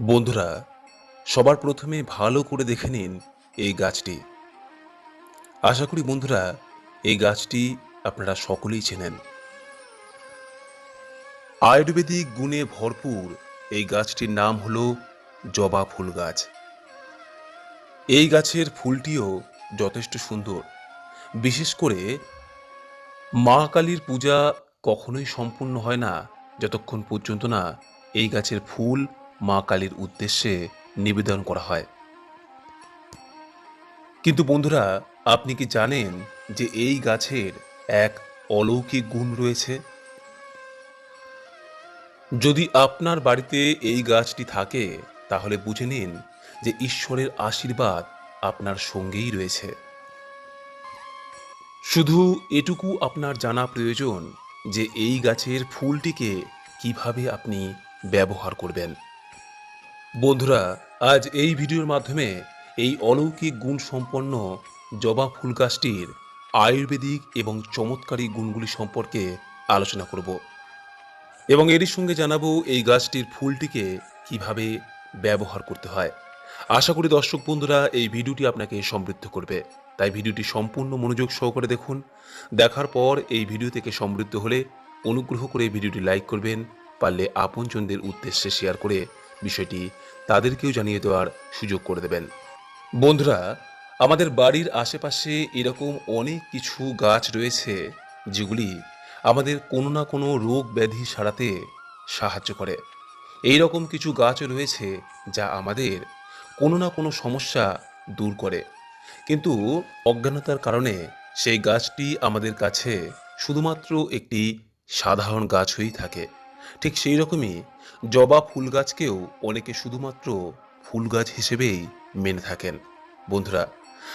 বন্ধুরা, সবার প্রথমে ভালো করে দেখে নিন এই গাছটি। আশা করি বন্ধুরা, এই গাছটি আপনারা সকলেই চেনেন। আয়ুর্বেদিক গুণে ভরপুর এই গাছটির নাম হলো জবা ফুল গাছ। এই গাছের ফুলটিও যথেষ্ট সুন্দর। বিশেষ করে মা কালীর পূজা কখনোই সম্পূর্ণ হয় না, যতক্ষণ পর্যন্ত না এই গাছের ফুল মা কালীর উদ্দেশ্যে নিবেদন করা হয়। কিন্তু বন্ধুরা, আপনি কি জানেন যে এই গাছের এক অলৌকিক গুণ রয়েছে? যদি আপনার বাড়িতে এই গাছটি থাকে, তাহলে বুঝে নিন যে ঈশ্বরের আশীর্বাদ আপনার সঙ্গেই রয়েছে। শুধু এটুকু আপনার জানা প্রয়োজন যে এই গাছের ফুলটিকে কীভাবে আপনি ব্যবহার করবেন। বন্ধুরা, আজ এই ভিডিওর মাধ্যমে এই অলৌকিক গুণ সম্পন্ন জবা ফুল গাছটির আয়ুর্বেদিক এবং চমৎকারী গুণগুলি সম্পর্কে আলোচনা করব এবং এরই সঙ্গে জানাব এই গাছটির ফুলটিকে কীভাবে ব্যবহার করতে হয়। আশা করি দর্শক বন্ধুরা, এই ভিডিওটি আপনাকে সমৃদ্ধ করবে। তাই ভিডিওটি সম্পূর্ণ মনোযোগ সহকারে দেখুন। দেখার পর এই ভিডিও থেকে সমৃদ্ধ হলে অনুগ্রহ করে ভিডিওটি লাইক করবেন, পারলে আপনজনদের উদ্দেশ্যে শেয়ার করে বিষয়টি তাদেরকেও জানিয়ে দেওয়ার সুযোগ করে দেবেন। বন্ধুরা, আমাদের বাড়ির আশেপাশে এরকম অনেক কিছু গাছ রয়েছে যেগুলি আমাদের কোনো না কোনো রোগ ব্যাধি সারাতে সাহায্য করে। এই রকম কিছু গাছও রয়েছে যা আমাদের কোনো না কোনো সমস্যা দূর করে। কিন্তু অজ্ঞানতার কারণে সেই গাছটি আমাদের কাছে শুধুমাত্র একটি সাধারণ গাছ হয়েই থাকে। ঠিক সেই রকমই জবা ফুল গাছকেও অনেকে শুধুমাত্র ফুল গাছ হিসেবেই মেনে থাকেন। বন্ধুরা,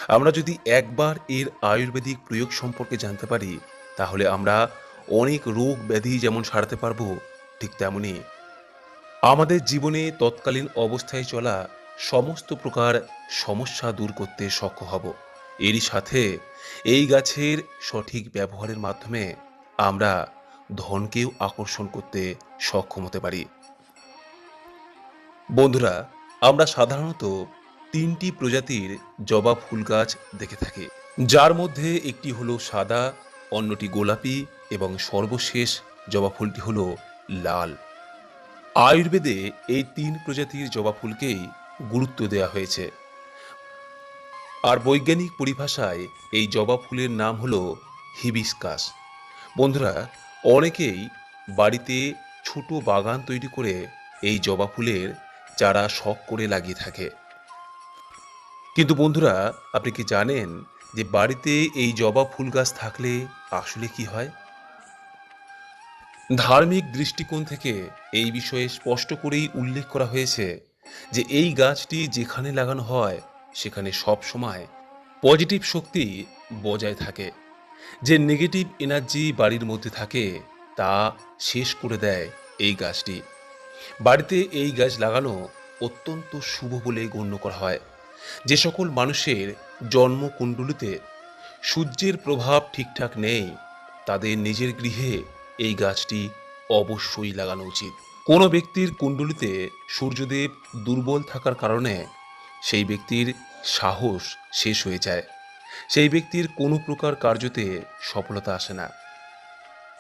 আমরা যদি একবার এর আয়ুর্বেদিক প্রয়োগ সম্পর্কে জানতে পারি, তাহলে আমরা অনেক রোগ ব্যাধি যেমন সারাতে পারব, ঠিক তেমনি আমাদের জীবনে তৎকালীন অবস্থায় চলা সমস্ত প্রকার সমস্যা দূর করতে সক্ষম হব। এরই সাথে এই গাছের সঠিক ব্যবহারের মাধ্যমে আমরা ধনকেও আকর্ষণ করতে সক্ষম হতে পারি। বন্ধুরা, আমরা সাধারণত তিনটি প্রজাতির জবা ফুল গাছ দেখে থাকি। যার মধ্যে একটি হলো সাদা, অন্যটি গোলাপি এবং সর্বশেষ জবা ফুলটি হলো লাল। আয়ুর্বেদে এই তিন প্রজাতির জবা ফুলকেই গুরুত্ব দেওয়া হয়েছে। আর বৈজ্ঞানিক পরিভাষায় এই জবা ফুলের নাম হলো হিবিস্কাস। বন্ধুরা অনেকেই বাড়িতে ছোট বাগান তৈরি করে এই জবা ফুলের চারা শখ করে লাগিয়ে থাকে। কিন্তু বন্ধুরা, আপনি কি জানেন যে বাড়িতে এই জবা ফুল গাছ থাকলে আসলে কি হয়? ধার্মিক দৃষ্টিকোণ থেকে এই বিষয়ে স্পষ্ট করেই উল্লেখ করা হয়েছে যে এই গাছটি যেখানে লাগানো হয়, সেখানে সব সময় পজিটিভ শক্তি বজায় থাকে। যে নেগেটিভ এনার্জি বাড়ির মধ্যে থাকে, তা শেষ করে দেয় এই গাছটি। বাড়িতে এই গাছ লাগানো অত্যন্ত শুভ বলে গণ্য করা হয়। যে সকল মানুষের জন্মকুণ্ডলিতে সূর্যের প্রভাব ঠিকঠাক নেই, তাদের নিজের গৃহে এই গাছটি অবশ্যই লাগানো উচিত। কোনো ব্যক্তির কুণ্ডলিতে সূর্যদেব দুর্বল থাকার কারণে সেই ব্যক্তির সাহস শেষ হয়ে যায়। সেই ব্যক্তির কোনো প্রকার কার্যতে সফলতা আসে না।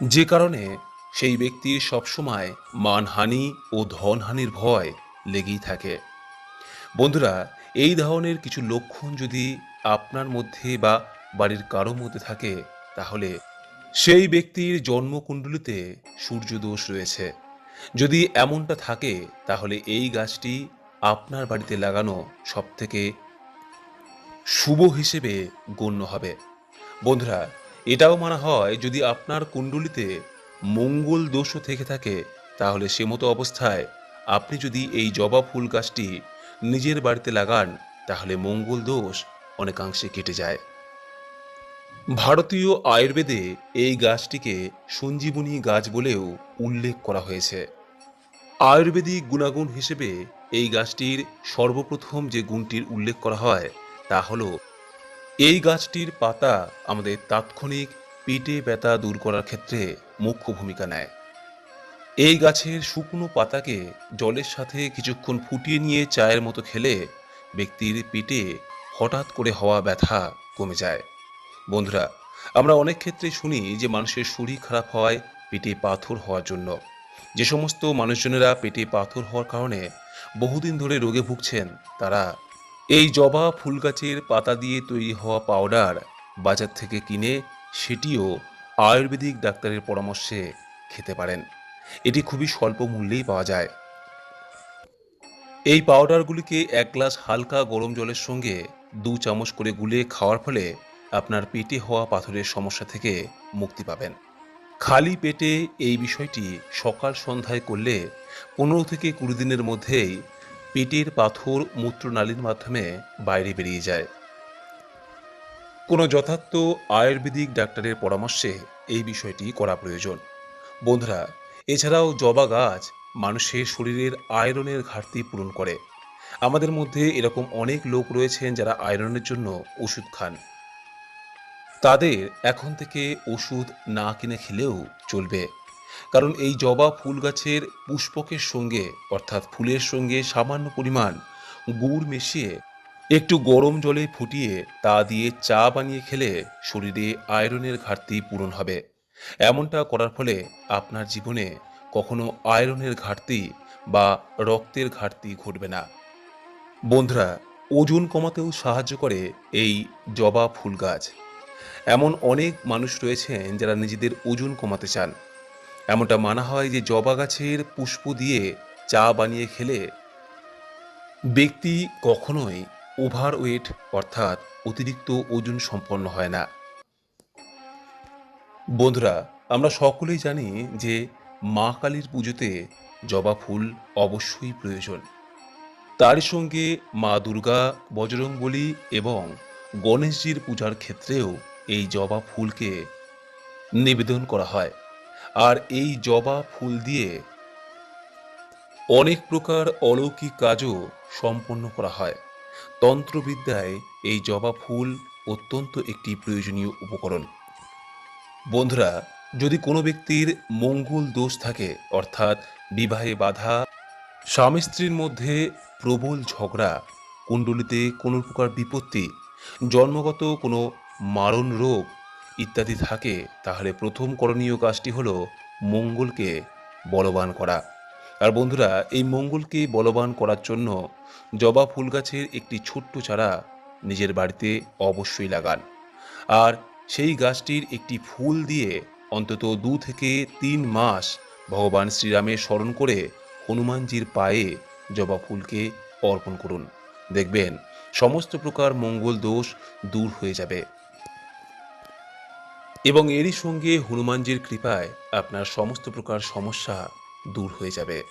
যে কারণে সেই ব্যক্তির সবসময় মানহানি ও ধনহানির ভয় লেগেই থাকে। বন্ধুরা, এই ধরনের কিছু লক্ষণ যদি আপনার মধ্যে বা বাড়ির কারও মধ্যে থাকে, তাহলে সেই ব্যক্তির জন্মকুণ্ডলিতে সূর্যদোষ রয়েছে। যদি এমনটা থাকে, তাহলে এই গাছটি আপনার বাড়িতে লাগানো সবথেকে শুভ হিসেবে গণ্য হবে। বন্ধুরা, এটাও মানা হয় যদি আপনার কুণ্ডলিতে মঙ্গল দোষও থেকে থাকে, তাহলে সে মতো অবস্থায় আপনি যদি এই জবা ফুল গাছটি নিজের বাড়িতে লাগান, তাহলে মঙ্গল দোষ অনেকাংশে কেটে যায়। ভারতীয় আয়ুর্বেদে এই গাছটিকে সঞ্জীবনী গাছ বলেও উল্লেখ করা হয়েছে। আয়ুর্বেদিক গুণাগুণ হিসেবে এই গাছটির সর্বপ্রথম যে গুণটির উল্লেখ করা হয় তা হলো, এই গাছটির পাতা আমাদের তাৎক্ষণিক পেটে ব্যথা দূর করার ক্ষেত্রে মুখ্য ভূমিকা নেয়। এই গাছের শুকনো পাতাকে জলের সাথে কিছুক্ষণ ফুটিয়ে নিয়ে চায়ের মতো খেলে ব্যক্তির পেটে হঠাৎ করে হওয়া ব্যথা কমে যায়। বন্ধুরা, আমরা অনেক ক্ষেত্রে শুনি যে মানুষের শরীর খারাপ হয় পেটে পাথর হওয়ার জন্য। যে সমস্ত মানুষজনেরা পেটে পাথর হওয়ার কারণে বহুদিন ধরে রোগে ভুগছেন, তারা এই জবা ফুল গাছের পাতা দিয়ে তৈরি হওয়া পাউডার বাজার থেকে কিনে সেটিও আয়ুর্বেদিক ডাক্তারের পরামর্শে খেতে পারেন। এটি খুবই স্বল্প মূল্যেই পাওয়া যায়। এই পাউডারগুলিকে এক গ্লাস হালকা গরম জলের সঙ্গে দু চামচ করে গুলে খাওয়ার ফলে আপনার পেটে হওয়া পাথরের সমস্যা থেকে মুক্তি পাবেন। খালি পেটে এই বিষয়টি সকাল সন্ধ্যায় করলে পনেরো থেকে কুড়ি দিনের মধ্যেই পেটের পাথর মূত্রনালীর মাধ্যমে বাইরে বেরিয়ে যায়। কোনো যথার্থ আয়ুর্বেদিক ডাক্তারের পরামর্শে এই বিষয়টি করা প্রয়োজন। বন্ধুরা, এছাড়াও জবা গাছ মানুষের শরীরের আয়রনের ঘাটতি পূরণ করে। আমাদের মধ্যে এরকম অনেক লোক রয়েছেন যারা আয়রনের জন্য ওষুধ খান। তাদের এখন থেকে ওষুধ না কিনে খেলেও চলবে। কারণ এই জবা ফুল গাছের পুষ্পকের সঙ্গে, অর্থাৎ ফুলের সঙ্গে সামান্য পরিমাণ গুড় মিশিয়ে একটু গরম জলে ফুটিয়ে তা দিয়ে চা বানিয়ে খেলে শরীরে আয়রনের ঘাটতি পূরণ হবে। এমনটা করার ফলে আপনার জীবনে কখনো আয়রনের ঘাটতি বা রক্তের ঘাটতি ঘটবে না। বন্ধুরা, ওজন কমাতেও সাহায্য করে এই জবা ফুল গাছ। এমন অনেক মানুষ রয়েছেন যারা নিজেদের ওজন কমাতে চান। এমনটা মানা হয় যে জবা গাছের পুষ্প দিয়ে চা বানিয়ে খেলে ব্যক্তি কখনোই ওভার ওয়েট অর্থাৎ অতিরিক্ত ওজন সম্পন্ন হয় না। বন্ধুরা, আমরা সকলেই জানি যে মা কালীর পুজোতে জবা ফুল অবশ্যই প্রয়োজন। তার সঙ্গে মা দুর্গা বজরংবলী এবং গণেশজির পূজার ক্ষেত্রেও এই জবা ফুলকে নিবেদন করা হয়। আর এই জবা ফুল দিয়ে অনেক প্রকার অলৌকিক কাজও সম্পন্ন করা হয়। তন্ত্রবিদ্যায় এই জবা ফুল অত্যন্ত একটি প্রয়োজনীয় উপকরণ। বন্ধুরা, যদি কোনো ব্যক্তির মঙ্গল দোষ থাকে, অর্থাৎ বিবাহে বাধা, স্বামী স্ত্রীর মধ্যে প্রবল ঝগড়া, কুণ্ডলিতে কোনো প্রকার বিপত্তি, জন্মগত কোনো মারণ রোগ ইত্যাদি থাকে, তাহলে প্রথম করণীয় কাজটি হলো মঙ্গলকে বলবান করা। আর বন্ধুরা, এই মঙ্গলকে বলবান করার জন্য জবা ফুল গাছের একটি ছোট্ট চারা নিজের বাড়িতে অবশ্যই লাগান। আর সেই গাছটির একটি ফুল দিয়ে অন্তত দু থেকে তিন মাস ভগবান শ্রীরামের স্মরণ করে হনুমানজির পায়ে জবা ফুলকে অর্পণ করুন। দেখবেন, সমস্ত প্রকার মঙ্গল দোষ দূর হয়ে যাবে। এবং এরই সঙ্গে হনুমানজির কৃপায় আপনার সমস্ত প্রকার সমস্যা দূর হয়ে যাবে।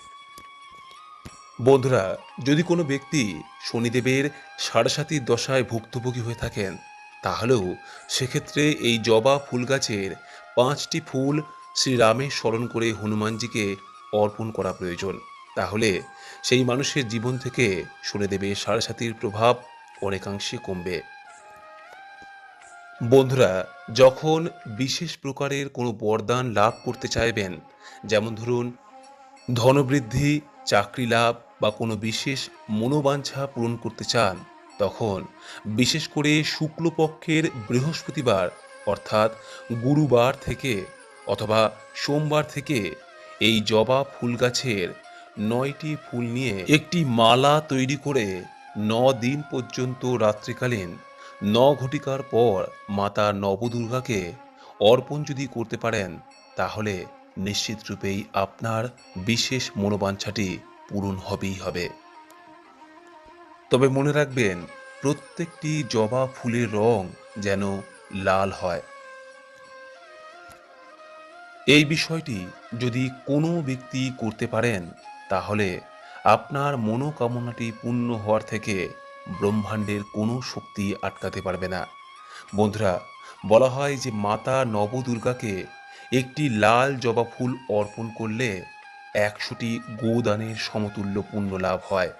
বন্ধুরা, যদি কোনো ব্যক্তি শনিদেবের সাড়ে দশায় ভুক্তভোগী হয়ে থাকেন, তাহলেও সেক্ষেত্রে এই জবা ফুল গাছের পাঁচটি ফুল শ্রীরামের স্মরণ করে হনুমানজিকে অর্পণ করা প্রয়োজন। তাহলে সেই মানুষের জীবন থেকে শনিদেবের সাড়ে সাতির প্রভাব অনেকাংশে কমবে। বন্ধুরা, যখন বিশেষ প্রকারের কোনো বরদান লাভ করতে চাইবেন, যেমন ধরুন, ধনবৃদ্ধি, চাকরি লাভ বা কোনো বিশেষ মনোবাঞ্ছা পূরণ করতে চান, তখন বিশেষ করে শুক্লপক্ষের বৃহস্পতিবার, অর্থাৎ গুরুবার থেকে অথবা সোমবার থেকে এই জবা ফুল গাছের নয়টি ফুল নিয়ে একটি মালা তৈরি করে ন দিন পর্যন্ত রাত্রিকালীন ন ঘটিকার পর মাতা নবদুর্গাকে অর্পণ যদি করতে পারেন, তাহলে নিশ্চিত রূপেই আপনার বিশেষ মনোবাঞ্ছাটি পূরণ হবেই হবে। তবে মনে রাখবেন, প্রত্যেকটি জবা ফুলের রং যেন লাল হয়। এই বিষয়টি যদি কোনো ব্যক্তি করতে পারেন, তাহলে আপনার মনোকামনাটি পূর্ণ হওয়ার থেকে ব্রহ্মাণ্ডের কোনো শক্তি আটকাতে পারবে না। বন্ধুরা, বলা হয় যে মাতা নবদুর্গাকে একটি লাল জবা ফুল অর্পণ করলে একশোটি গোদানের সমতুল্য পুণ্য লাভ হয়।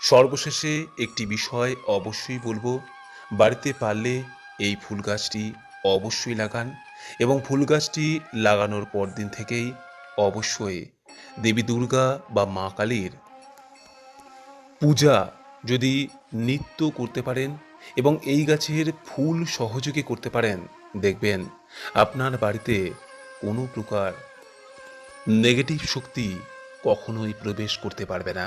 সর্বশেষে একটি বিষয় অবশ্যই বলব, বাড়িতে পারলে এই ফুল গাছটি অবশ্যই লাগান এবং ফুল গাছটি লাগানোর পর দিন থেকেই অবশ্যই দেবী দুর্গা বা মা কালীর পূজা যদি নিত্য করতে পারেন এবং এই গাছের ফুল সহযোগে করতে পারেন, দেখবেন আপনার বাড়িতে কোনো প্রকার নেগেটিভ শক্তি কখনোই প্রবেশ করতে পারবে না।